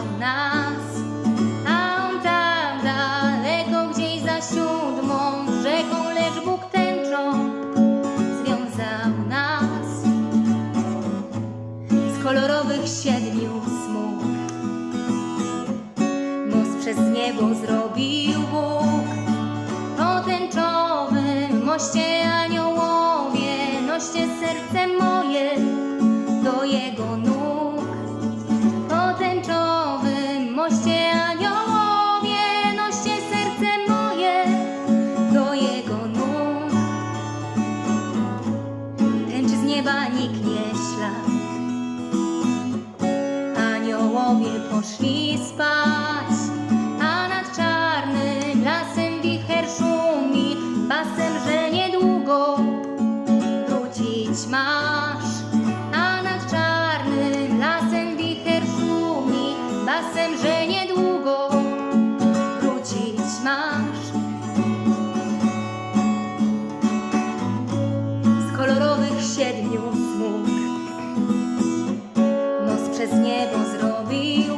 kochał nas. A on tam daleko gdzieś za siódmą rzeką, lecz Bóg tęczą związał nas z kolorowych siedmiu smug. Most przez niebo zrobił Bóg o tęczowym moście anioł. Ślad. Aniołowie poszli spać, a nad czarnym lasem wicher szumi, basem, że niedługo wrócić masz. A nad czarnym lasem wicher szumi, basem, że niedługo wrócić masz. Z kolorowych siedmiu smug przez niebo zrobił